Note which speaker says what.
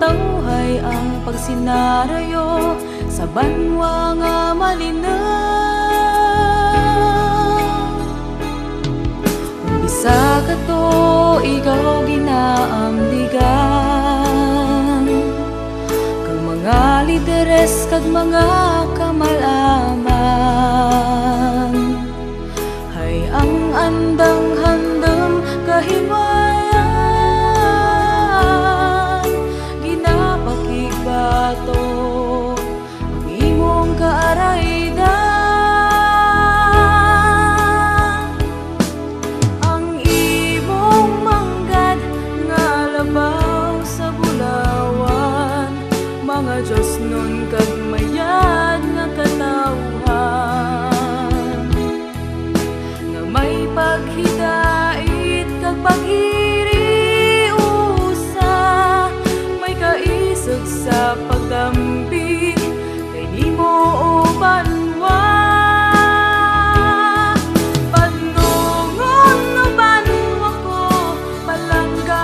Speaker 1: tauhay ang pagsinarayo sa banwa nga malina. Umbisa ka to, ikaw ginaamdigan Kang mga lideres, kag mga kamalaan